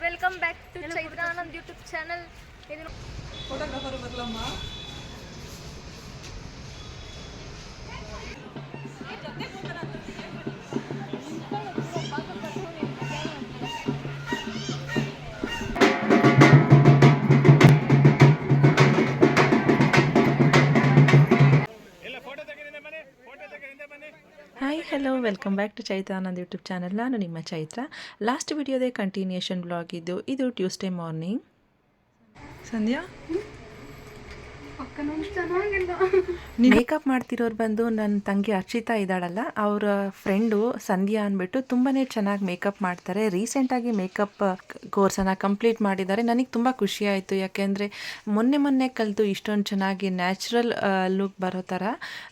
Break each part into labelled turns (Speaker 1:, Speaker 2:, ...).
Speaker 1: Welcome back to Chaitranand YouTube channel ಇದು
Speaker 2: photographer ಬರ್ಲಮ್ಮ
Speaker 3: hi hello welcome back to Chaitra YouTube channel ನಾನು ನಿಮ್ಮ Chaitra. Last ವಿಡಿಯೋದೇ continuation blog ಇದ್ದು ಇದು ಟ್ಯೂಸ್ಡೇ ಮಾರ್ನಿಂಗ್ ಸಂಧ್ಯಾ? ಮೇಕಪ್ ಮಾಡ್ತಿರೋರು ಬಂದು ನನ್ನ ತಂಗಿ ಅರ್ಚಿತಾ ಇದ್ದಾಳಲ್ಲ, ಅವರ ಫ್ರೆಂಡು ಸಂಧ್ಯಾ ಅಂದ್ಬಿಟ್ಟು ತುಂಬಾ ಚೆನ್ನಾಗಿ ಮೇಕಪ್ ಮಾಡ್ತಾರೆ. ರೀಸೆಂಟಾಗಿ ಮೇಕಪ್ ಕೋರ್ಸನ್ನು ಕಂಪ್ಲೀಟ್ ಮಾಡಿದ್ದಾರೆ. ನನಗೆ ತುಂಬ ಖುಷಿ ಆಯಿತು. ಯಾಕೆಂದರೆ ಮೊನ್ನೆ ಮೊನ್ನೆ ಕಲಿತು ಇಷ್ಟೊಂದು ಚೆನ್ನಾಗಿ ನ್ಯಾಚುರಲ್ ಲುಕ್ ಬರೋ ಥರ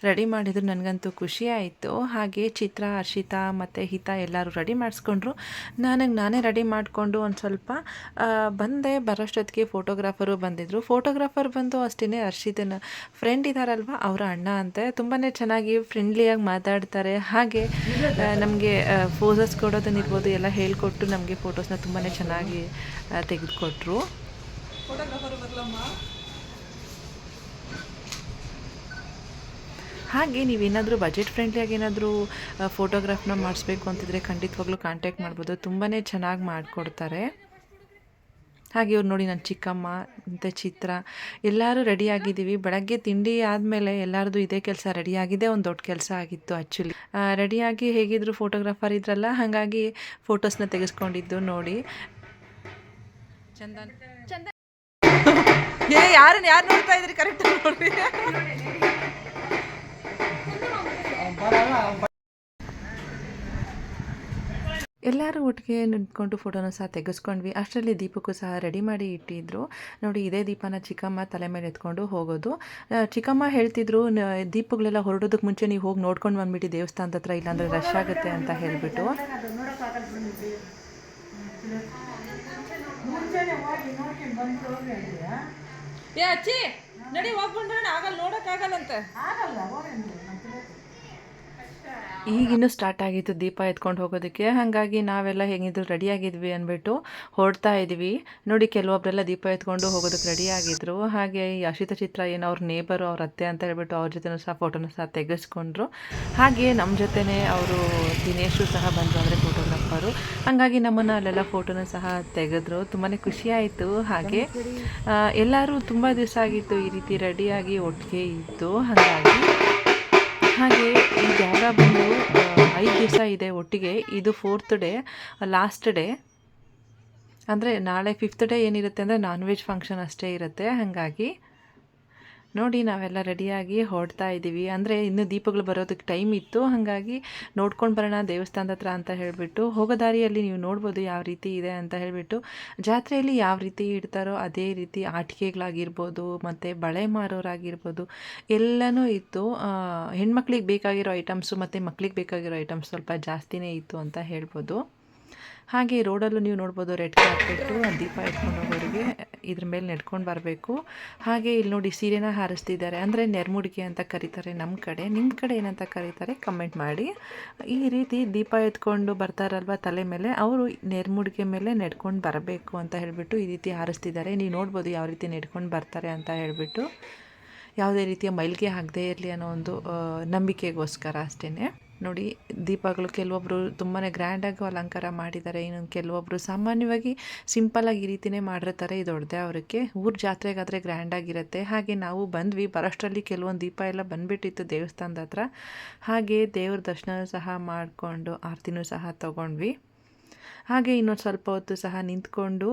Speaker 3: ರೆಡಿ ಮಾಡಿದ್ರು. ನನಗಂತೂ ಖುಷಿ ಆಯಿತು. ಹಾಗೆ ಚಿತ್ರ, ಅರ್ಷಿತಾ ಮತ್ತು ಹಿತಾ ಎಲ್ಲರೂ ರೆಡಿ ಮಾಡಿಸ್ಕೊಂಡ್ರು. ನನಗೆ ನಾನೇ ರೆಡಿ ಮಾಡಿಕೊಂಡು ಒಂದು ಸ್ವಲ್ಪ ಬಂದೆ. ಬರೋಷ್ಟೊತ್ತಿಗೆ ಫೋಟೋಗ್ರಾಫರು ಬಂದಿದ್ದರು ಫೋಟೋಗ್ರಾಫರ್ ಬಂದು ಅಷ್ಟೇ ಹರ್ಷಿತನ ಫ್ರೆಂಡ್ ಇದ್ದಾರಲ್ವ ಅವರ ಅಣ್ಣ ಅಂತೆ. ತುಂಬಾ ಚೆನ್ನಾಗಿ ಫ್ರೆಂಡ್ಲಿಯಾಗಿ ಮಾತಾಡ್ತಾರೆ. ಹಾಗೆ ನಮಗೆ ಫೋಸಸ್ ಕೊಡೋದನ್ನಿರ್ಬೋದು ಎಲ್ಲ ಹೇಳಿಕೊಟ್ಟು ನಮಗೆ ಫೋಟೋಸ್ನ ತುಂಬಾ ಚೆನ್ನಾಗಿ ತೆಗೆದುಕೊಟ್ರು. ಹಾಗೆ ನೀವೇನಾದರೂ ಬಜೆಟ್ ಫ್ರೆಂಡ್ಲಿಯಾಗಿ ಏನಾದರೂ ಫೋಟೋಗ್ರಾಫ್ನ ಮಾಡಿಸ್ಬೇಕು ಅಂತಿದ್ರೆ ಖಂಡಿತವಾಗ್ಲೂ ಕಾಂಟ್ಯಾಕ್ಟ್ ಮಾಡ್ಬೋದು. ತುಂಬಾ ಚೆನ್ನಾಗಿ ಮಾಡಿಕೊಡ್ತಾರೆ. ಹಾಗೆ ಇವ್ರು ನೋಡಿ ನನ್ನ ಚಿಕ್ಕಮ್ಮ, ಮತ್ತು ಚಿತ್ರ, ಎಲ್ಲರೂ ರೆಡಿಯಾಗಿದ್ದೀವಿ ಬೆಳಗ್ಗೆ ತಿಂಡಿ ಆದಮೇಲೆ ಎಲ್ಲರದು ಇದೇ ಕೆಲಸ ರೆಡಿಯಾಗಿದೆ ಒಂದು ದೊಡ್ಡ ಕೆಲಸ ಆಗಿತ್ತು ಆ್ಯಕ್ಚುಲಿ ರೆಡಿಯಾಗಿ ಹೇಗಿದ್ರು ಫೋಟೋಗ್ರಾಫರ್ ಇದ್ರಲ್ಲ, ಹಾಗಾಗಿ ಫೋಟೋಸ್ನ ತೆಗೆಸ್ಕೊಂಡಿದ್ದು ನೋಡಿ. ಚಂದನ್.
Speaker 2: ಏ ಯಾರನ್ನ ಯಾರು ನೋಡ್ತಾ ಇದ್ರಿ ಕರೆಕ್ಟ್ ನೋಡಿ
Speaker 3: ಎಲ್ಲರೂ ಒಟ್ಟಿಗೆ ನಿಂತ್ಕೊಂಡು ಫೋಟೋನ ಸಹ ತೆಗೆಸ್ಕೊಂಡ್ವಿ. ಅಷ್ಟರಲ್ಲಿ ದೀಪಕ್ಕೂ ಸಹ ರೆಡಿ ಮಾಡಿ ಇಟ್ಟಿದ್ರು. ನೋಡಿ ಇದೇ ದೀಪನ ಚಿಕ್ಕಮ್ಮ ತಲೆ ಮೇಲೆ ಎತ್ಕೊಂಡು ಹೋಗೋದು. ಚಿಕ್ಕಮ್ಮ ಹೇಳ್ತಿದ್ರು ದೀಪಗಳೆಲ್ಲ ಹೊರಡೋದಕ್ಕೆ ಮುಂಚೆ ನೀವು ಹೋಗಿ ನೋಡ್ಕೊಂಡು ಬಂದ್ಬಿಟ್ಟು ದೇವಸ್ಥಾನದ ಹತ್ರ ಇಲ್ಲಾಂದ್ರೆ ರಶ್ ಆಗುತ್ತೆ ಅಂತ ಹೇಳಿಬಿಟ್ಟು.
Speaker 2: ಏ ಅಚ್ಚಿ ನಡಿ ಹೋಗ್ಬಂದ್ರೆ ಆಗಲ್ಲ ನೋಡೋಕ್ಕಾಗಲ್ಲಂತೆ
Speaker 3: ಈಗಿನ್ನೂ ಸ್ಟಾರ್ಟ್ ಆಗಿತ್ತು ದೀಪ ಎತ್ಕೊಂಡು ಹೋಗೋದಕ್ಕೆ. ಹಾಗಾಗಿ ನಾವೆಲ್ಲ ಹೇಗಿದ್ರು ರೆಡಿಯಾಗಿದ್ವಿ ಅಂದ್ಬಿಟ್ಟು ಹೊರಡ್ತಾ ಇದ್ವಿ. ನೋಡಿ ಕೆಲವೊಬ್ಬರೆಲ್ಲ ದೀಪ ಎತ್ಕೊಂಡು ಹೋಗೋದಕ್ಕೆ ರೆಡಿಯಾಗಿದ್ರು ಹಾಗೆ ಈ ಅಶಿತ ಚಿತ್ರ ಏನು ಅವ್ರ ನೇಬರು ಅವ್ರ ಅತ್ತೆ ಅಂತ ಹೇಳ್ಬಿಟ್ಟು ಅವ್ರ ಜೊತೆನೂ ಸಹ ಫೋಟೋನ ಸಹ ತೆಗೆಸ್ಕೊಂಡ್ರು. ಹಾಗೆ ನಮ್ಮ ಜೊತೆನೇ ಅವರು ದಿನೇಶು ಸಹ ಬಂದರು ಅಂದರೆ ಫೋಟೋಗ್ರಾಫರು ಹಾಗಾಗಿ ನಮ್ಮನ್ನು ಅಲ್ಲೆಲ್ಲ ಫೋಟೋನ ಸಹ ತೆಗೆದ್ರು. ತುಂಬಾ ಖುಷಿಯಾಯಿತು ಹಾಗೆ ಎಲ್ಲರೂ ತುಂಬ ದಿವಸ ಆಗಿತ್ತು ಈ ರೀತಿ ರೆಡಿಯಾಗಿ ಒಟ್ಟಿಗೆ ಇತ್ತು ಹಾಗಾಗಿ ಹಾಗೆ ಈ ಜಾಗ ಬಂದು ಐದು ದಿವಸ ಇದೆ ಒಟ್ಟಿಗೆ. ಇದು ಫೋರ್ತ್ ಡೇ ಲಾಸ್ಟ್ ಡೇ ಅಂದರೆ ನಾಳೆ ಫಿಫ್ತ್ ಡೇ ಏನಿರುತ್ತೆ ಅಂದರೆ ನಾನ್ ವೆಜ್ ಫಂಕ್ಷನ್ ಅಷ್ಟೇ ಇರುತ್ತೆ. ಹಾಗಾಗಿ ನೋಡಿ ನಾವೆಲ್ಲ ರೆಡಿಯಾಗಿ ಹೊರಡ್ತಾ ಇದ್ದೀವಿ. ಅಂದರೆ ಇನ್ನು ದೀಪಗಳು ಬರೋದಕ್ಕೆ ಟೈಮ್ ಇತ್ತು. ಹಾಗಾಗಿ ನೋಡ್ಕೊಂಡು ಬರೋಣ ದೇವಸ್ಥಾನದ ಹತ್ರ ಅಂತ ಹೇಳಿಬಿಟ್ಟು, ಹೋಗೋ ದಾರಿಯಲ್ಲಿ ನೀವು ನೋಡ್ಬೋದು ಯಾವ ರೀತಿ ಇದೆ ಅಂತ ಹೇಳಿಬಿಟ್ಟು, ಜಾತ್ರೆಯಲ್ಲಿ ಯಾವ ರೀತಿ ಇಡ್ತಾರೋ ಅದೇ ರೀತಿ ಆಟಿಕೆಗಳಾಗಿರ್ಬೋದು, ಮತ್ತು ಬಳೆ ಮಾರೋರಾಗಿರ್ಬೋದು, ಎಲ್ಲನೂ ಇತ್ತು. ಹೆಣ್ಮಕ್ಳಿಗೆ ಬೇಕಾಗಿರೋ ಐಟಮ್ಸು ಮತ್ತು ಮಕ್ಳಿಗೆ ಬೇಕಾಗಿರೋ ಐಟಮ್ಸ್ ಸ್ವಲ್ಪ ಜಾಸ್ತಿನೇ ಇತ್ತು ಅಂತ ಹೇಳ್ಬೋದು. ಹಾಗೆ ರೋಡಲ್ಲೂ ನೀವು ನೋಡ್ಬೋದು ರೆಡ್ ಕಾರ್ಪೆಟ್ಟು ದೀಪ ಇಟ್ಕೊಂಡು ಹೋಗೋರಿಗೆ ಇದ್ರ ಮೇಲೆ ನೆಡ್ಕೊಂಡು ಬರಬೇಕು. ಹಾಗೆ ಇಲ್ಲಿ ನೋಡಿ ಸೀರೆನ ಹಾರಿಸ್ತಿದ್ದಾರೆ. ಅಂದರೆ ನೆರ್ಮುಡಿಗೆ ಅಂತ ಕರೀತಾರೆ ನಮ್ಮ ಕಡೆ. ನಿಮ್ಮ ಕಡೆ ಏನಂತ ಕರೀತಾರೆ ಕಮೆಂಟ್ ಮಾಡಿ. ಈ ರೀತಿ ದೀಪ ಎತ್ಕೊಂಡು ಬರ್ತಾರಲ್ವ ತಲೆ ಮೇಲೆ? ಅವರು ನೆರ್ಮುಡಿಗೆ ಮೇಲೆ ನೆಡ್ಕೊಂಡು ಬರಬೇಕು ಅಂತ ಹೇಳಿಬಿಟ್ಟು ಈ ರೀತಿ ಹಾರಿಸ್ತಿದ್ದಾರೆ. ನೀವು ನೋಡ್ಬೋದು ಯಾವ ರೀತಿ ನೆಡ್ಕೊಂಡು ಬರ್ತಾರೆ ಅಂತ ಹೇಳಿಬಿಟ್ಟು. ಯಾವುದೇ ರೀತಿಯ ಮೈಲಿಗೆ ಆಗದೇ ಇರಲಿ ಅನ್ನೋ ಒಂದು ನಂಬಿಕೆಗೋಸ್ಕರ ಅಷ್ಟೇ ನೋಡಿ, ದೀಪಗಳು ಕೆಲವೊಬ್ಬರು ತುಂಬಾ ಗ್ರ್ಯಾಂಡಾಗಿ ಅಲಂಕಾರ ಮಾಡಿದ್ದಾರೆ. ಇನ್ನೊಂದು ಕೆಲವೊಬ್ಬರು ಸಾಮಾನ್ಯವಾಗಿ ಸಿಂಪಲಾಗಿ ಈ ರೀತಿನೇ ಮಾಡಿರ್ತಾರೆ. ಇದು ದೊಡ್ಡದೇ ಅವರಿಗೆ ಊರ ಜಾತ್ರೆಗಾದರೆ ಗ್ರ್ಯಾಂಡಾಗಿರುತ್ತೆ. ಹಾಗೆ ನಾವು ಬಂದ್ವಿ. ಬರೋಷ್ಟರಲ್ಲಿ ಕೆಲವೊಂದು ದೀಪ ಎಲ್ಲ ಬಂದುಬಿಟ್ಟಿತ್ತು ದೇವಸ್ಥಾನದ ಹತ್ರ. ಹಾಗೆ ದೇವ್ರ ದರ್ಶನ ಸಹ ಮಾಡಿಕೊಂಡು ಆರತಿನೂ ಸಹ ತೊಗೊಂಡ್ವಿ. ಹಾಗೆ ಇನ್ನೊಂದು ಸ್ವಲ್ಪ ಹೊತ್ತು ಸಹ ನಿಂತ್ಕೊಂಡು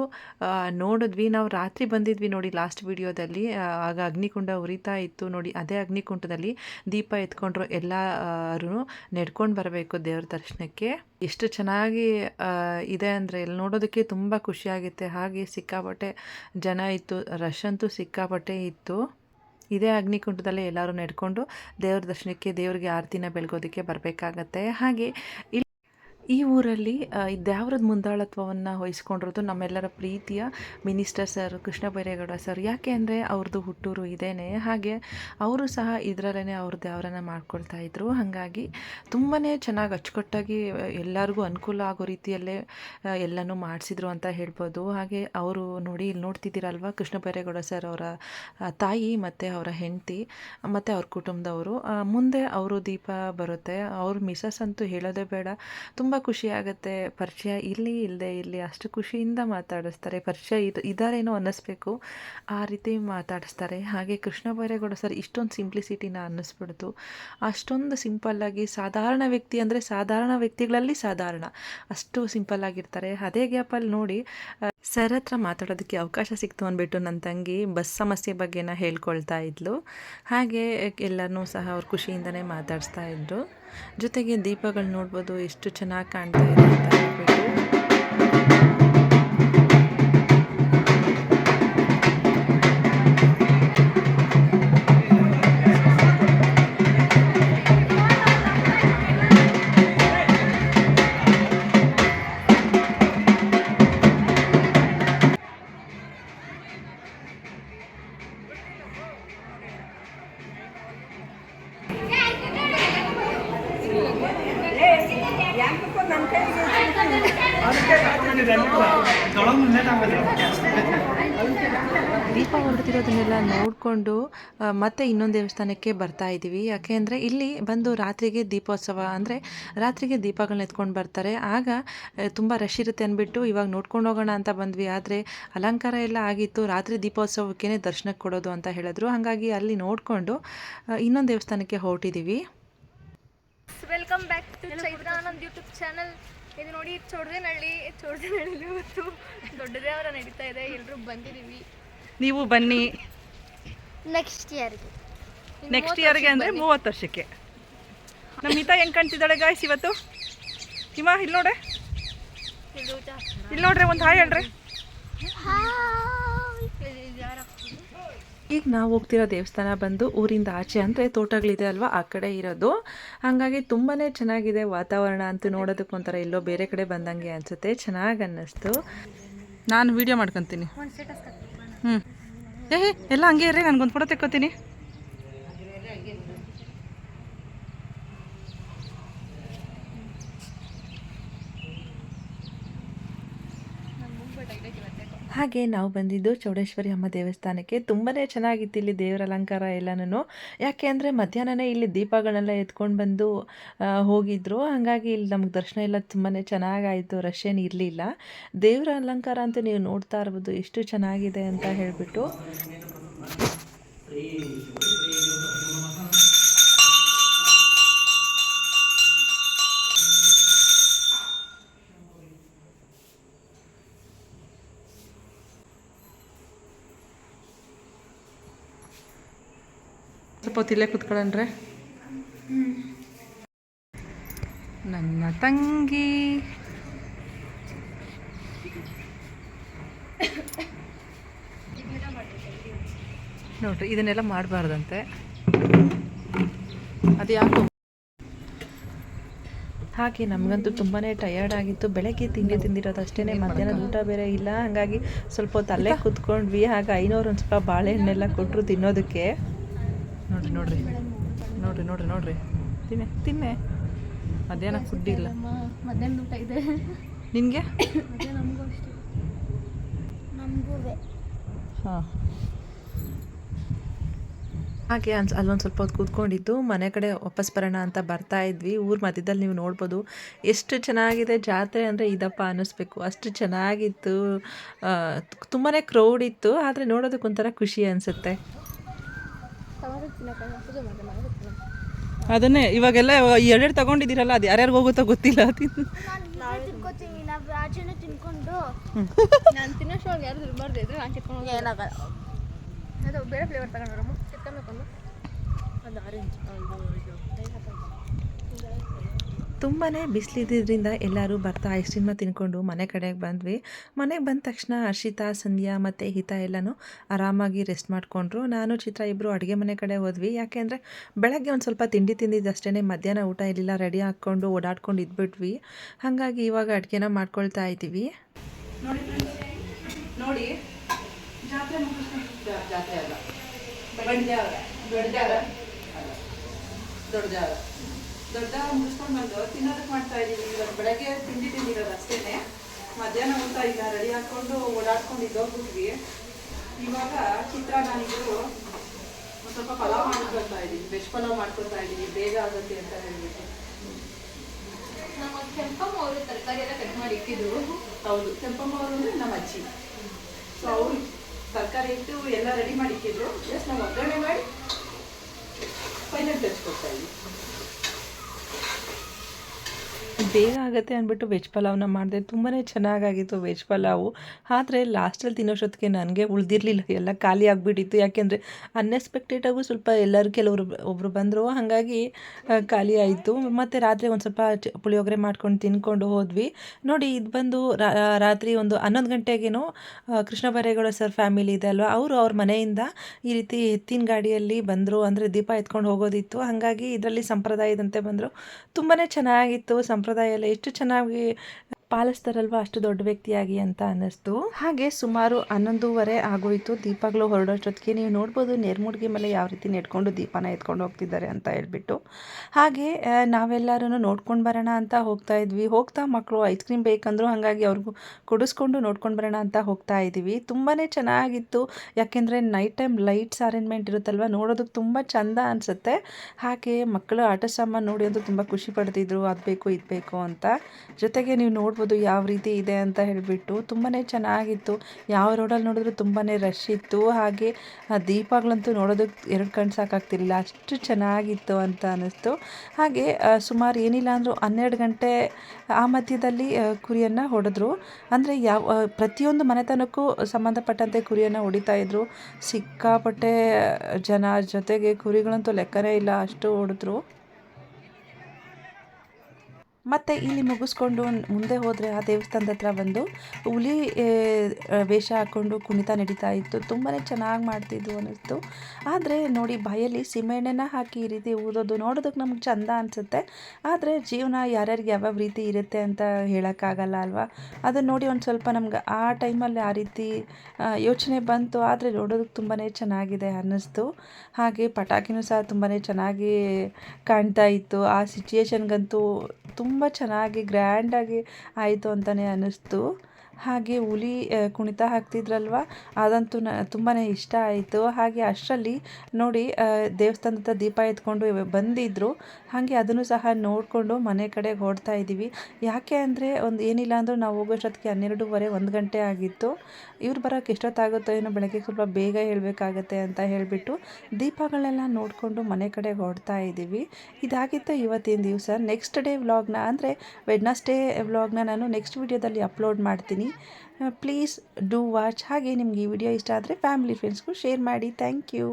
Speaker 3: ನೋಡಿದ್ವಿ. ನಾವು ರಾತ್ರಿ ಬಂದಿದ್ವಿ ನೋಡಿ ಲಾಸ್ಟ್ ವಿಡಿಯೋದಲ್ಲಿ ಆಗ ಅಗ್ನಿಕುಂಡ ಉರಿತಾ ಇತ್ತು ನೋಡಿ, ಅದೇ ಅಗ್ನಿಕುಂಡದಲ್ಲಿ ದೀಪ ಎತ್ಕೊಂಡ್ರು ಎಲ್ಲರೂ ನೆಡ್ಕೊಂಡು ಬರಬೇಕು ದೇವ್ರ ದರ್ಶನಕ್ಕೆ. ಎಷ್ಟು ಚೆನ್ನಾಗಿ ಇದೆ ಅಂದರೆ ಇಲ್ಲಿ ನೋಡೋದಕ್ಕೆ ತುಂಬ ಖುಷಿಯಾಗುತ್ತೆ ಹಾಗೆ ಸಿಕ್ಕಾಪಟ್ಟೆ ಜನ ಇತ್ತು ರಶ್ ಅಂತೂ ಸಿಕ್ಕಾಪಟ್ಟೆ ಇತ್ತು. ಇದೇ ಅಗ್ನಿಕುಂಡದಲ್ಲೇ ಎಲ್ಲರೂ ನೆಡ್ಕೊಂಡು ದೇವ್ರ ದರ್ಶನಕ್ಕೆ ದೇವ್ರಿಗೆ ಆರತಿನ ಬೆಳಗೋದಕ್ಕೆ ಬರಬೇಕಾಗತ್ತೆ. ಹಾಗೆ ಈ ಊರಲ್ಲಿ ಈ ಮುಂದಾಳತ್ವವನ್ನು ವಹಿಸ್ಕೊಂಡಿರೋದು ನಮ್ಮೆಲ್ಲರ ಪ್ರೀತಿಯ minister sir Krishna Byregowda sir. ಯಾಕೆ ಅಂದರೆ ಅವ್ರದ್ದು ಹುಟ್ಟೂರು ಇದೇನೆ. ಹಾಗೆ ಅವರು ಸಹ ಇದರಲ್ಲೇ ಅವ್ರ ದೇವ್ರನ್ನ ಮಾಡ್ಕೊಳ್ತಾ ಇದ್ರು. ಹಾಗಾಗಿ ತುಂಬಾ ಚೆನ್ನಾಗಿ ಅಚ್ಚುಕಟ್ಟಾಗಿ ಎಲ್ಲರಿಗೂ ಅನುಕೂಲ ಆಗೋ ರೀತಿಯಲ್ಲೇ ಎಲ್ಲನೂ ಮಾಡಿಸಿದ್ರು ಅಂತ ಹೇಳ್ಬೋದು. ಹಾಗೆ ಅವರು ನೋಡಿ ಇಲ್ಲಿ ನೋಡ್ತಿದ್ದೀರಲ್ವ ಕೃಷ್ಣ ಬೈರೇಗೌಡ ಸರ್ ಅವರ ತಾಯಿ ಮತ್ತು ಅವರ ಹೆಂಡತಿ, ಮತ್ತು ಅವ್ರ ಕುಟುಂಬದವರು. ಮುಂದೆ ಅವರು ದೀಪ ಬರುತ್ತೆ. ಅವ್ರ ಮಿಸಸ್ ಅಂತೂ ಹೇಳೋದೇ ಬೇಡ. ತುಂಬ ಖುಷಿ ಆಗುತ್ತೆ. ಪರಿಚಯ ಇಲ್ಲಿ ಇಲ್ಲದೆ ಇಲ್ಲಿ ಅಷ್ಟು ಖುಷಿಯಿಂದ ಮಾತಾಡಿಸ್ತಾರೆ. ಪರಿಚಯ ಇದು, ಇದಾರೇನೋ ಅನ್ನಿಸ್ಬೇಕು. ಆ ರೀತಿ ಮಾತಾಡಿಸ್ತಾರೆ. ಹಾಗೆ ಕೃಷ್ಣ ಬೈರೇಗೌಡ ಸರ್ ಇಷ್ಟೊಂದು ಸಿಂಪ್ಲಿಸಿಟಿನ ಅನ್ನಿಸ್ಬಿಡ್ತು. ಅಷ್ಟೊಂದು ಸಿಂಪಲ್ಲಾಗಿ ಸಾಧಾರಣ ವ್ಯಕ್ತಿ ಅಂದರೆ ಸಾಧಾರಣ ವ್ಯಕ್ತಿಗಳಲ್ಲಿ ಸಾಧಾರಣ. ಅಷ್ಟು ಸಿಂಪಲ್ ಆಗಿರ್ತಾರೆ. ಅದೇ ಗ್ಯಾಪಲ್ಲಿ ನೋಡಿ ಸರ್ ಹತ್ರ ಮಾತಾಡೋದಕ್ಕೆ ಅವಕಾಶ ಸಿಕ್ತು ಅಂದ್ಬಿಟ್ಟು ನನ್ನ ತಂಗಿ ಬಸ್ ಸಮಸ್ಯೆ ಬಗ್ಗೆನ ಹೇಳ್ಕೊಳ್ತಾ ಇದ್ಲು. ಹಾಗೆ ಎಲ್ಲರನ್ನೂ ಸಹ ಅವ್ರು ಖುಷಿಯಿಂದನೇ ಮಾತಾಡಿಸ್ತಾ ಇದ್ರು. ಜೊತೆಗೆ ದೀಪಗಳು ನೋಡ್ಬೋದು ಎಷ್ಟು ಚೆನ್ನಾಗಿ ಕಾಣ್ತಾ ಇದೆ ಅಂತ ದೀಪ ಹೊರಡ್ತಿರೋದನ್ನೆಲ್ಲ ನೋಡಿಕೊಂಡು ಮತ್ತೆ ಇನ್ನೊಂದು ದೇವಸ್ಥಾನಕ್ಕೆ ಬರ್ತಾ ಇದ್ದೀವಿ. ಯಾಕೆ ಅಂದರೆ ಇಲ್ಲಿ ಬಂದು ರಾತ್ರಿಗೆ ದೀಪೋತ್ಸವ ಅಂದರೆ ರಾತ್ರಿಗೆ ದೀಪಗಳನ್ನ ಎತ್ಕೊಂಡು ಬರ್ತಾರೆ. ಆಗ ತುಂಬ ರಶ್ ಇರುತ್ತೆ ಅಂದ್ಬಿಟ್ಟು ಇವಾಗ ನೋಡ್ಕೊಂಡು ಹೋಗೋಣ ಅಂತ ಬಂದ್ವಿ. ಆದರೆ ಅಲಂಕಾರ ಎಲ್ಲ ಆಗಿತ್ತು. ರಾತ್ರಿ ದೀಪೋತ್ಸವಕ್ಕೇ ದರ್ಶನಕ್ಕೆ ಕೊಡೋದು ಅಂತ ಹೇಳಿದ್ರು. ಹಾಗಾಗಿ ಅಲ್ಲಿ ನೋಡಿಕೊಂಡು ಇನ್ನೊಂದು ದೇವಸ್ಥಾನಕ್ಕೆ ಹೊರಟಿದ್ದೀವಿ
Speaker 1: welcome back to Chaitranand YouTube channel ಇದು ನೋಡಿ ಚೋಡ್ದೇನಹಳ್ಳಿ ಚೋಡ್ದೇನಹಳ್ಳಿ ಇವತ್ತು ದೊಡ್ಡ ದೇವರ ನಡೀತಾ ಇದೆ. ಎಲ್ಲರೂ ಬಂದಿದ್ದೀವಿ.
Speaker 2: ನೀವು ಬನ್ನಿ.
Speaker 1: ನೆಕ್ಸ್ಟ್ ಇಯರ್ಗೆ
Speaker 2: ನೆಕ್ಸ್ಟ್ ಇಯರ್ಗೆ ಅಂದರೆ ಮೂವತ್ತು ವರ್ಷಕ್ಕೆ. ನಮ್ಮ ಹಿತ ಹೆಂಗೆ ಕಾಣ್ತಿದ್ದಾಳೆ ಗಾಯ್ಸ್ ಇವತ್ತು? ಹಿಮ ಇಲ್ಲಿ ನೋಡ್ರೆ ಇಲ್ಲಿ ನೋಡ್ರಿ ಒಂದು ಹಾಯ್ ಹೇಳ್ರಿ.
Speaker 3: ಈಗ ನಾವು ಹೋಗ್ತಿರೋ ದೇವಸ್ಥಾನ ಬಂದು ಊರಿಂದ ಆಚೆ ಅಂದರೆ ತೋಟಗಳಿದೆ ಅಲ್ವಾ? ಆ ಕಡೆ ಇರೋದು. ಹಾಗಾಗಿ ತುಂಬಾ ಚೆನ್ನಾಗಿದೆ ವಾತಾವರಣ ಅಂತ ನೋಡೋದಕ್ಕೆ ಒಂಥರ ಎಲ್ಲೋ ಬೇರೆ ಕಡೆ ಬಂದಂಗೆ ಅನಿಸುತ್ತೆ. ಚೆನ್ನಾಗಿ ಅನ್ನಿಸ್ತು.
Speaker 2: ನಾನು ವಿಡಿಯೋ ಮಾಡ್ಕೊತೀನಿ. ಹ್ಞೂ ಏ ಎಲ್ಲ ಹಂಗೆ ಇರ್ರಿ ನನಗೊಂದು ಫೋಟೋ ತೆಕ್ಕೋತೀನಿ.
Speaker 3: ಹಾಗೆ ನಾವು ಬಂದಿದ್ದು ಚೌಡೇಶ್ವರಿ ಅಮ್ಮ ದೇವಸ್ಥಾನಕ್ಕೆ. ತುಂಬಾ ಚೆನ್ನಾಗಿತ್ತು ಇಲ್ಲಿ ದೇವರ ಅಲಂಕಾರ ಎಲ್ಲನೂ. ಯಾಕೆ ಅಂದರೆ ಮಧ್ಯಾಹ್ನನೇ ಇಲ್ಲಿ ದೀಪಗಳನ್ನೆಲ್ಲ ಎತ್ಕೊಂಡು ಬಂದು ಹೋಗಿದ್ರು. ಹಾಗಾಗಿ ಇಲ್ಲಿ ನಮ್ಗೆ ದರ್ಶನ ಎಲ್ಲ ತುಂಬಾ ಚೆನ್ನಾಗಾಯಿತು. ರಶ್ ಏನು ಇರಲಿಲ್ಲ. ದೇವರ ಅಲಂಕಾರ ಅಂತೂ ನೀವು ನೋಡ್ತಾ ಇರ್ಬೋದು. ಎಷ್ಟು ಚೆನ್ನಾಗಿದೆ ಅಂತ ಹೇಳಿಬಿಟ್ಟು.
Speaker 2: ಸ್ವಲ್ಪ ಹೊತ್ತು ಇಲ್ಲೇ ಕುತ್ಕೊಳ್ಳೋಣ್ರೆ? ನನ್ನ ತಂಗಿ.
Speaker 3: ನೋಡ್ರಿ ಇದನ್ನೆಲ್ಲ ಮಾಡಬಾರ್ದಂತೆ. ಅದು ಯಾಕೆ ಹಾಗೆ ನಮಗಂತೂ ತುಂಬಾ ಟಯರ್ಡ್ ಆಗಿತ್ತು. ಬೆಳಗ್ಗೆ ತಿಂಡಿ ತಿಂದಿರೋದು ಅಷ್ಟೇ ಮಧ್ಯಾಹ್ನದ ಊಟ ಬೇರೆ ಇಲ್ಲ. ಹಾಗಾಗಿ ಸ್ವಲ್ಪ ಹೊತ್ತು ಅಲ್ಲೇ ಕುತ್ಕೊಂಡ್ವಿ. ಹಾಗೆ ಐನೂರು ಒಂದು ಸ್ವಲ್ಪ ಬಾಳೆಹಣ್ಣೆಲ್ಲ ಕೊಟ್ಟರು ತಿನ್ನೋದಕ್ಕೆ. ನೋಡ್ರಿ ನೋಡ್ರಿ. ನೋಡ್ರಿ ನೋಡ್ರಿ ನೋಡ್ರಿ. ತಿನ್ನೆ ತಿನ್ನೆ. ಮಧ್ಯಾಹ್ನ ಫುಡ್ ಇಲ್ಲ.
Speaker 1: ಮಧ್ಯಾಹ್ನ ಊಟ ಇದೆ.
Speaker 3: ನಿನಗೆ? ಹಾಂ. ಹಾಗೆ ಅನ್ಸ್ ಅಲ್ಲೊಂದು ಸ್ವಲ್ಪ ಹೊತ್ತು ಕೂತ್ಕೊಂಡಿದ್ದು ಮನೆ ಕಡೆ ವಾಪಸ್ ಬರೋಣ ಅಂತ ಬರ್ತಾ ಇದ್ವಿ. ಊರ ಮಧ್ಯದಲ್ಲಿ ನೀವು ನೋಡ್ಬೋದು ಎಷ್ಟು ಚೆನ್ನಾಗಿದೆ ಜಾತ್ರೆ ಅಂದರೆ ಇದಪ್ಪ ಅನ್ನಿಸ್ಬೇಕು. ಅಷ್ಟು ಚೆನ್ನಾಗಿತ್ತು. ತುಂಬಾ ಕ್ರೌಡ್ ಇತ್ತು ಆದರೆ ನೋಡೋದಕ್ಕೆ ಒಂಥರ ಖುಷಿ ಅನಿಸುತ್ತೆ.
Speaker 2: ಅದನ್ನೇ ಇವಾಗೆಲ್ಲ ಎರಡೆರಡು ತಗೊಂಡಿದ್ದೀರಲ್ಲ ಅದು ಯಾರ್ಯಾರು ಹೋಗುತ್ತೋ ಗೊತ್ತಿಲ್ಲ. ತಿನ್ನು
Speaker 1: ನಾವು ರಾಜನ ತಿನ್ಕೊಂಡು ನಾನು ತಿನ್ನೋಷ್ಟೊಳಗೆ ಯಾರು ಇರಬಾರ್ದು ಇದ್ರೆ ನಾನು ಏನಾಗಲ್ಲ ಅದು ಬೇರೆ ಫ್ಲೇವರ್ ತಗೊಂಡ್ರಮ್ಮ ಕಿತ್ಕೊಬೇಕಂದು ಅದು ಆರೆಂಜ್
Speaker 3: ತುಂಬಾ ಬಿಸಿಲಿದ್ದರಿಂದ ಎಲ್ಲರೂ ಬರ್ತಾ ಐಸ್ ಕ್ರೀಮ್ನ ತಿನ್ಕೊಂಡು ಮನೆ ಕಡೆಗೆ ಬಂದ್ವಿ. ಮನೆಗೆ ಬಂದ ತಕ್ಷಣ ಹರ್ಷಿತಾ ಸಂಧ್ಯಾ ಮತ್ತು ಹಿತ ಎಲ್ಲನೂ ಆರಾಮಾಗಿ ರೆಸ್ಟ್ ಮಾಡಿಕೊಂಡ್ರು. ನಾನು ಚಿತ್ರ ಇಬ್ಬರು ಅಡುಗೆ ಮನೆ ಕಡೆ ಹೋದ್ವಿ. ಯಾಕೆಂದರೆ ಬೆಳಗ್ಗೆ ಒಂದು ಸ್ವಲ್ಪ ತಿಂಡಿ ತಿಂದಿದ್ದಷ್ಟೇ ಮಧ್ಯಾಹ್ನ ಊಟ ಇರಲಿಲ್ಲ ರೆಡಿ ಹಾಕ್ಕೊಂಡು ಓಡಾಡ್ಕೊಂಡು ಇದ್ಬಿಟ್ವಿ. ಹಾಗಾಗಿ ಇವಾಗ ಅಡುಗೆನ ಮಾಡ್ಕೊಳ್ತಾ ಇದ್ದೀವಿ.
Speaker 2: ನೋಡಿ friends, ನೋಡಿ ಜಾತ್ರೆ ಜಾತ್ರೆ ಅಲ್ಲ. ದೊಡ್ಡ ಜಾಗ ದೊಡ್ಡ ಮುಗಿಸ್ಕೊಂಡು ಬಂದು ತಿನ್ನೋದಕ್ಕೆ ಮಾಡ್ತಾ ಇದ್ದೀವಿ ಇವತ್ತು ಬೆಳಗ್ಗೆ ತಿಂಡಿ ತಿಂದಿರೋದು ಅಷ್ಟೇ ಮಧ್ಯಾಹ್ನ ಊಟ ಈಗ ರೆಡಿ ಹಾಕ್ಕೊಂಡು ಓಡಾಡ್ಕೊಂಡು ಇದ್ದೋಗ್ಬಿಟ್ವಿ ಇವಾಗ ಚಿತ್ರ ನಾನಿಗೂ ಒಂದು ಸ್ವಲ್ಪ ಪಲಾವ್ ಮಾಡ್ಕೊಳ್ತಾ ಇದ್ದೀನಿ ವೆಜ್ ಪಲಾವ್ ಮಾಡ್ಕೊಳ್ತಾ ಇದ್ದೀನಿ ಬೇಗ ಆಗುತ್ತೆ ಅಂತ ಹೇಳ್ಬಿಟ್ಟು.
Speaker 1: ನಮ್ಮ ಕೆಂಪಮ್ಮ ಅವರು ತರಕಾರಿ ಎಲ್ಲ ಕಟ್ ಮಾಡಿ ಇಟ್ಟಿದ್ರು.
Speaker 2: ಹೌದು. ಕೆಂಪಮ್ಮ ಅವರು ಅಂದರೆ ನಮ್ಮ ಅಜ್ಜಿ. ಸೊ ಅವರು ತರಕಾರಿ ಇಟ್ಟು ಎಲ್ಲ ರೆಡಿ ಮಾಡಿ ಇಟ್ಟಿದ್ರು. ಜಸ್ಟ್ ನಾವು ಒಗ್ಗರಣೆ ಮಾಡಿ ಫೈನಲ್ ಟಚ್ ಕೊಡ್ತಾ ಇದ್ವಿ.
Speaker 3: ಬೇಗ ಆಗುತ್ತೆ ಅಂದ್ಬಿಟ್ಟು ವೆಜ್ ಪಲಾವ್ನ ಮಾಡಿದೆ. ತುಂಬಾ ಚೆನ್ನಾಗಾಗಿತ್ತು ವೆಜ್ ಪಲಾವು. ಆದರೆ ಲಾಸ್ಟಲ್ಲಿ ತಿನ್ನೋಷ್ಟೊತ್ತಿಗೆ ನನಗೆ ಉಳಿದಿರಲಿಲ್ಲ. ಎಲ್ಲ ಖಾಲಿ ಆಗಿಬಿಟ್ಟಿತ್ತು. ಯಾಕೆಂದರೆ ಅನ್ಎಕ್ಸ್ಪೆಕ್ಟೆಡಾಗೂ ಸ್ವಲ್ಪ ಎಲ್ಲರೂ ಕೆಲವರು ಒಬ್ಬರು ಬಂದರು. ಹಾಗಾಗಿ ಖಾಲಿ ಆಯಿತು. ಮತ್ತು ರಾತ್ರಿ ಒಂದು ಸ್ವಲ್ಪ ಪುಳಿಯೋಗರೆ ಮಾಡ್ಕೊಂಡು ತಿನ್ಕೊಂಡು ಹೋದ್ವಿ. ನೋಡಿ, ಇದು ಬಂದು ರಾತ್ರಿ ಒಂದು ಹನ್ನೊಂದು ಗಂಟೆಗೇನೋ ಕೃಷ್ಣ ಬೈರೇಗೌಡ ಸರ್ ಫ್ಯಾಮಿಲಿ ಇದೆ ಅಲ್ವಾ? ಅವರು ಅವ್ರ ಮನೆಯಿಂದ ಈ ರೀತಿ ಎತ್ತಿನ ಗಾಡಿಯಲ್ಲಿ ಬಂದರು. ಅಂದರೆ ದೀಪ ಎತ್ಕೊಂಡು ಹೋಗೋದಿತ್ತು. ಹಾಗಾಗಿ ಇದರಲ್ಲಿ ಸಂಪ್ರದಾಯದಂತೆ ಬಂದರು. ತುಂಬಾ ಚೆನ್ನಾಗಿತ್ತು. ಸಂಪ್ರದಾಯ ಎಲ್ಲ ಎಷ್ಟು ಚೆನ್ನಾಗಿ ಪಾಲಿಸ್ತಾರಲ್ವ ಅಷ್ಟು ದೊಡ್ಡ ವ್ಯಕ್ತಿಯಾಗಿ ಅಂತ ಅನ್ನಿಸ್ತು. ಹಾಗೆ ಸುಮಾರು ಹನ್ನೊಂದೂವರೆ ಆಗೋಯ್ತು. ದೀಪಗಳು ಹೊರಡೋಷ್ಟೊತ್ತಿಗೆ. ನೀವು ನೋಡ್ಬೋದು ನೇರ್ಮುಡ್ಗಿ ಮೇಲೆ ಯಾವ ರೀತಿ ನೆಟ್ಕೊಂಡು ದೀಪನ ಎತ್ಕೊಂಡು ಹೋಗ್ತಿದ್ದಾರೆ ಅಂತ ಹೇಳ್ಬಿಟ್ಟು. ಹಾಗೆ ನಾವೆಲ್ಲರೂ ನೋಡ್ಕೊಂಡು ಬರೋಣ ಅಂತ ಹೋಗ್ತಾ ಇದ್ವಿ. ಹೋಗ್ತಾ ಮಕ್ಕಳು ಐಸ್ ಕ್ರೀಮ್ ಬೇಕಂದ್ರು ಹಾಗಾಗಿ ಅವ್ರಿಗೂ ಕುಡಿಸ್ಕೊಂಡು ನೋಡ್ಕೊಂಡು ಬರೋಣ ಅಂತ ಹೋಗ್ತಾ ಇದ್ದೀವಿ. ತುಂಬಾ ಚೆನ್ನಾಗಿತ್ತು. ಯಾಕೆಂದರೆ ನೈಟ್ ಟೈಮ್ ಲೈಟ್ಸ್ ಅರೇಂಜ್ಮೆಂಟ್ ಇರುತ್ತಲ್ವ? ನೋಡೋದಕ್ಕೆ ತುಂಬ ಚಂದ ಅನಿಸುತ್ತೆ. ಹಾಗೆ ಮಕ್ಕಳು ಆಟ ಸಾಮಾನು ನೋಡಿ ಅಂತ ತುಂಬ ಖುಷಿ ಪಡ್ತಿದ್ರು. ಅದು ಬೇಕು ಇದು ಬೇಕು ಅಂತ. ಜೊತೆಗೆ ನೀವು ನೋಡ್ಬೋದು ಯಾವ ರೀತಿ ಇದೆ ಅಂತ ಹೇಳಿಬಿಟ್ಟು ತುಂಬಾ ಚೆನ್ನಾಗಿತ್ತು. ಯಾವ ರೋಡಲ್ಲಿ ನೋಡಿದ್ರು ತುಂಬಾ ರಶ್ ಇತ್ತು. ಹಾಗೆ, ಆ, ದೀಪಗಳಂತೂ ನೋಡೋದಕ್ಕೆ ಎರಡು ಕಣ್ಣು ಸಾಕಾಗ್ತಿರಲಿಲ್ಲ. ಅಷ್ಟು ಚೆನ್ನಾಗಿತ್ತು ಅಂತ ಅನ್ನಿಸ್ತು. ಹಾಗೆ ಸುಮಾರು ಏನಿಲ್ಲ ಅಂದರೂ ಹನ್ನೆರಡು ಗಂಟೆ, ಆ, ಮಧ್ಯದಲ್ಲಿ ಕುರಿಯನ್ನು ಹೊಡೆದ್ರು. ಅಂದರೆ ಯಾವ ಪ್ರತಿಯೊಂದು ಮನೆತನಕ್ಕೂ ಸಂಬಂಧಪಟ್ಟಂತೆ ಕುರಿಯನ್ನು ಹೊಡಿತಾ ಇದ್ರು. ಸಿಕ್ಕಾಪಟ್ಟೆ ಜನ ಜೊತೆಗೆ ಕುರಿಗಳಂತೂ ಲೆಕ್ಕನೇ ಇಲ್ಲ. ಅಷ್ಟು ಹೊಡೆದ್ರು. ಮತ್ತು ಇಲ್ಲಿ ಮುಗಿಸ್ಕೊಂಡು ಮುಂದೆ ಹೋದರೆ ಆ ದೇವಸ್ಥಾನದ ಹತ್ರ ಬಂದು ಹುಲಿ ವೇಷ ಹಾಕ್ಕೊಂಡು ಕುಣಿತ ನಡೀತಾ ಇತ್ತು. ತುಂಬಾ ಚೆನ್ನಾಗಿ ಮಾಡ್ತಿದ್ವು ಅನ್ನಿಸ್ತು. ಆದರೆ ನೋಡಿ ಬಾಯಲ್ಲಿ ಸೀಮೆಣ್ಣೆನ ಹಾಕಿ ಈ ರೀತಿ ಊದೋದು ನೋಡೋದಕ್ಕೆ ನಮ್ಗೆ ಚಂದ ಅನಿಸುತ್ತೆ. ಆದರೆ ಜೀವನ ಯಾರ್ಯಾರಿಗೆ ಯಾವ್ಯಾವ ರೀತಿ ಇರುತ್ತೆ ಅಂತ ಹೇಳೋಕ್ಕಾಗಲ್ಲ ಅಲ್ವಾ? ಅದನ್ನು ನೋಡಿ ಒಂದು ಸ್ವಲ್ಪ ನಮ್ಗೆ ಆ ಟೈಮಲ್ಲಿ ಆ ರೀತಿ ಯೋಚನೆ ಬಂತು ಆದರೆ ನೋಡೋದಕ್ಕೆ ತುಂಬಾ ಚೆನ್ನಾಗಿದೆ ಅನ್ನಿಸ್ತು. ಹಾಗೆ ಪಟಾಕಿನೂ ಸಹ ತುಂಬಾ ಚೆನ್ನಾಗಿ ಕಾಣ್ತಾ ಇತ್ತು. ಆ ಸಿಚುಯೇಷನ್ಗಂತೂ ತುಂಬ ಚೆನ್ನಾಗಿ ಗ್ರ್ಯಾಂಡಾಗಿ ಆಯಿತು ಅಂತಲೇ ಅನ್ನಿಸ್ತು. ಹಾಗೆ ಹುಲಿ ಕುಣಿತ ಹಾಕ್ತಿದ್ರಲ್ವ? ಅದಂತೂ ನ ತುಂಬಾ ಇಷ್ಟ ಆಯಿತು. ಹಾಗೆ ಅಷ್ಟರಲ್ಲಿ ನೋಡಿ ದೇವಸ್ಥಾನದ ಹತ್ರ ದೀಪ ಎತ್ಕೊಂಡು ಬಂದಿದ್ದರು ಹಾಗೆ ಅದನ್ನು ಸಹ ನೋಡಿಕೊಂಡು ಮನೆ ಕಡೆಗೆ ಹೊರಡ್ತಾ ಇದ್ದೀವಿ. ಯಾಕೆ ಅಂದರೆ ಒಂದು ಏನಿಲ್ಲ ಅಂದರೂ ನಾವು ಹೋಗೋಷ್ಟೊತ್ತಿಗೆ ಹನ್ನೆರಡೂವರೆ, ಒಂದು ಗಂಟೆ ಆಗಿತ್ತು. ಇವ್ರು ಬರೋಕ್ಕೆ ಎಷ್ಟೊತ್ತಾಗುತ್ತೋ ಏನೋ ಬೆಳಗ್ಗೆ ಸ್ವಲ್ಪ ಬೇಗ ಹೇಳಬೇಕಾಗತ್ತೆ ಅಂತ ಹೇಳಿಬಿಟ್ಟು ದೀಪಗಳನ್ನೆಲ್ಲ ನೋಡಿಕೊಂಡು ಮನೆ ಕಡೆಗೆ ಹೊರಡ್ತಾ ಇದ್ದೀವಿ. ಇದಾಗಿತ್ತು ಇವತ್ತಿನ ದಿವಸ. ನೆಕ್ಸ್ಟ್ ಡೇ ವ್ಲಾಗ್ನ, ಅಂದರೆ ವೆಡ್ನಸ್ಡೇ ವ್ಲಾಗ್ನ ನಾನು ನೆಕ್ಸ್ಟ್ ವಿಡಿಯೋದಲ್ಲಿ ಅಪ್ಲೋಡ್ ಮಾಡ್ತೀನಿ. ಪ್ಲೀಸ್ ಡೂ ವಾಚ್ ಹಾಗೆ ನಿಮ್ಗೆ ಈ ವಿಡಿಯೋ ಇಷ್ಟ ಆದರೆ ಫ್ಯಾಮಿಲಿ ಫ್ರೆಂಡ್ಸ್ಗೂ ಶೇರ್ ಮಾಡಿ. Thank you